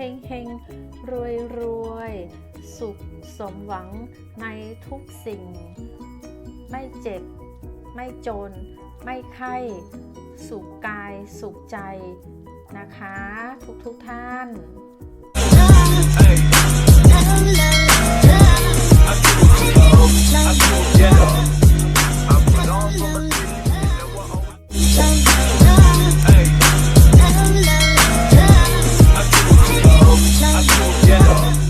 ฮงเฮงรวยรวย สุขสมหวังในทุกสิ่ง ไม่เจ็บ ไม่จน ไม่ไข้ สุขกาย สุขใจนะคะ ทุกทุกท่าน Jump. Yeah.